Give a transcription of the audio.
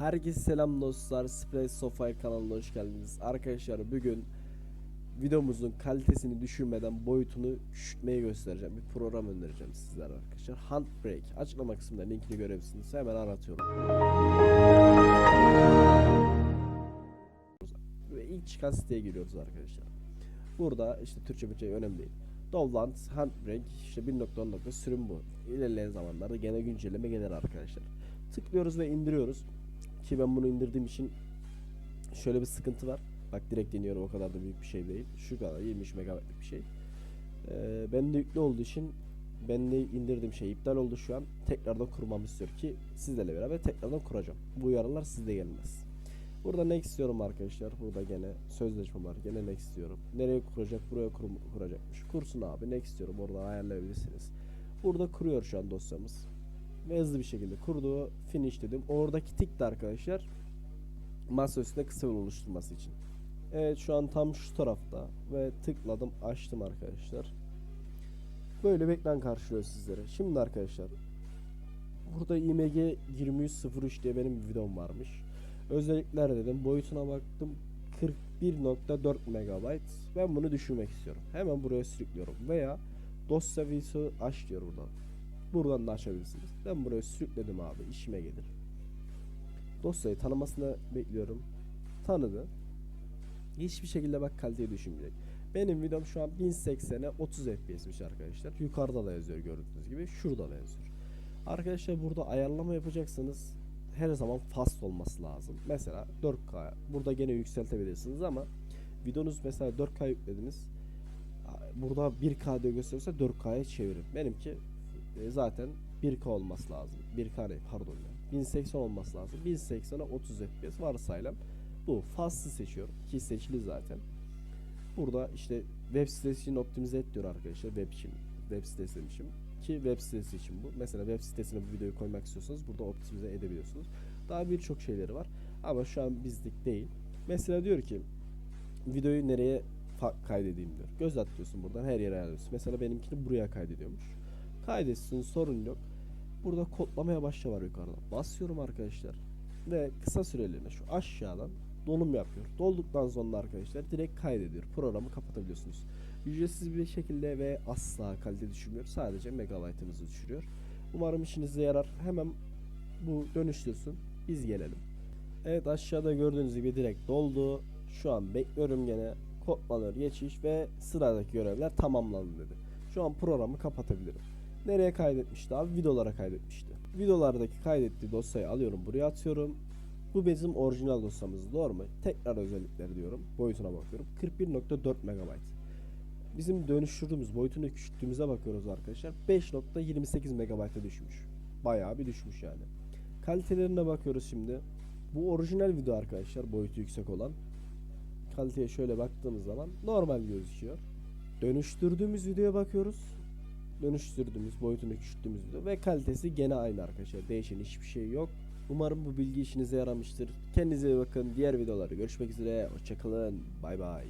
Herkese selam dostlar. Spray Sofire kanalına hoş geldiniz. Arkadaşlar bugün videomuzun kalitesini düşürmeden boyutunu küçültmeyi göstereceğim. Bir program önereceğim sizlere arkadaşlar. Handbrake. Açıklama kısmında linkini görebilirsiniz. Hemen aratıyorum. Ve ilk çıkan siteye giriyoruz arkadaşlar. Burada işte Türkçe Türkçe önemli değil. Dovland Handbrake işte 1.10 sürüm bu. İlerleyen zamanlarda gene güncelleme gelir arkadaşlar. Tıklıyoruz ve indiriyoruz. Ki ben bunu indirdiğim için şöyle bir sıkıntı var. Bak direkt deniyorum o kadar da büyük bir şey değil. Şu kadar 23 megabaytlık bir şey. Ee, bende yüklü olduğu için ben de indirdiğim şey iptal oldu şu an. Tekrardan kurmamı istiyor ki sizlerle beraber tekrardan kuracağım. Bu uyarılar sizde gelmez. Burada ne istiyorum arkadaşlar? Burada gene sözleşme var. Gene ne istiyorum? Nereye kuracak? Buraya kur- kuracakmış. Kursun abi. Ne istiyorum? Oradan ayarlayabilirsiniz. Burada kuruyor şu an dosyamız. Ve hızlı bir şekilde kurdu. Finish dedim. Oradaki tik de arkadaşlar masa üstünde kısa yol oluşturması için. Evet şu an tam şu tarafta ve tıkladım açtım arkadaşlar. Böyle bir ekran karşılıyor sizlere. Şimdi arkadaşlar burada IMG 2303 diye benim bir videom varmış. Özellikler dedim. Boyutuna baktım. 41.4 MB. Ben bunu düşürmek istiyorum. Hemen buraya sürüklüyorum. Veya dosya videosu aç diyor burada. Buradan da açabilirsiniz. Ben buraya sürükledim abi. işime gelir. Dosyayı tanımasını bekliyorum. Tanıdı. Hiçbir şekilde bak kaliteyi düşünmeyecek. Benim videom şu an 1080'e 30 FPS'miş arkadaşlar. Yukarıda da yazıyor gördüğünüz gibi. Şurada da yazıyor. Arkadaşlar burada ayarlama yapacaksanız her zaman fast olması lazım. Mesela 4K. Burada gene yükseltebilirsiniz ama videonuz mesela 4K yüklediniz. Burada 1K diye gösterirse 4K'ya çevirin. Benimki e, zaten 1K olması lazım. 1K ne pardon ya. 1080 olması lazım. 1080'e 30 FPS varsayalım. Bu fast'ı seçiyorum ki seçili zaten. Burada işte web sitesi için optimize et diyor arkadaşlar web için web sitesi için ki web sitesi için bu. Mesela web sitesine bu videoyu koymak istiyorsanız burada optimize edebiliyorsunuz. Daha birçok şeyleri var ama şu an bizlik değil. Mesela diyor ki videoyu nereye kaydedeyim diyor. Göz atıyorsun buradan her yere ayarlıyorsun. Mesela benimkini buraya kaydediyormuş. Kaydetsin sorun yok. Burada kodlamaya başla var yukarıda. Basıyorum arkadaşlar. Ve kısa süreliğine şu aşağıdan dolum yapıyor. Dolduktan sonra arkadaşlar direkt kaydediyor. Programı kapatabiliyorsunuz. Ücretsiz bir şekilde ve asla kalite düşürmüyor. Sadece megabaytınızı düşürüyor. Umarım işinize yarar. Hemen bu dönüştürsün. Biz gelelim. Evet aşağıda gördüğünüz gibi direkt doldu. Şu an bekliyorum gene. Kodlanır geçiş ve sıradaki görevler tamamlandı dedi. Şu an programı kapatabilirim. Nereye kaydetmişti abi? Videolara kaydetmişti. Videolardaki kaydettiği dosyayı alıyorum buraya atıyorum. Bu bizim orijinal dosyamız doğru mu? Tekrar özellikler diyorum. Boyutuna bakıyorum. 41.4 MB. Bizim dönüştürdüğümüz boyutunu küçülttüğümüze bakıyoruz arkadaşlar. 5.28 MB'a düşmüş. Bayağı bir düşmüş yani. Kalitelerine bakıyoruz şimdi. Bu orijinal video arkadaşlar boyutu yüksek olan. Kaliteye şöyle baktığımız zaman normal gözüküyor. Dönüştürdüğümüz videoya bakıyoruz. Dönüştürdüğümüz, boyutunu küçülttüğümüz ve kalitesi gene aynı arkadaşlar. Değişen hiçbir şey yok. Umarım bu bilgi işinize yaramıştır. Kendinize iyi bakın. Diğer videolarda görüşmek üzere. Hoşçakalın. Bay bay.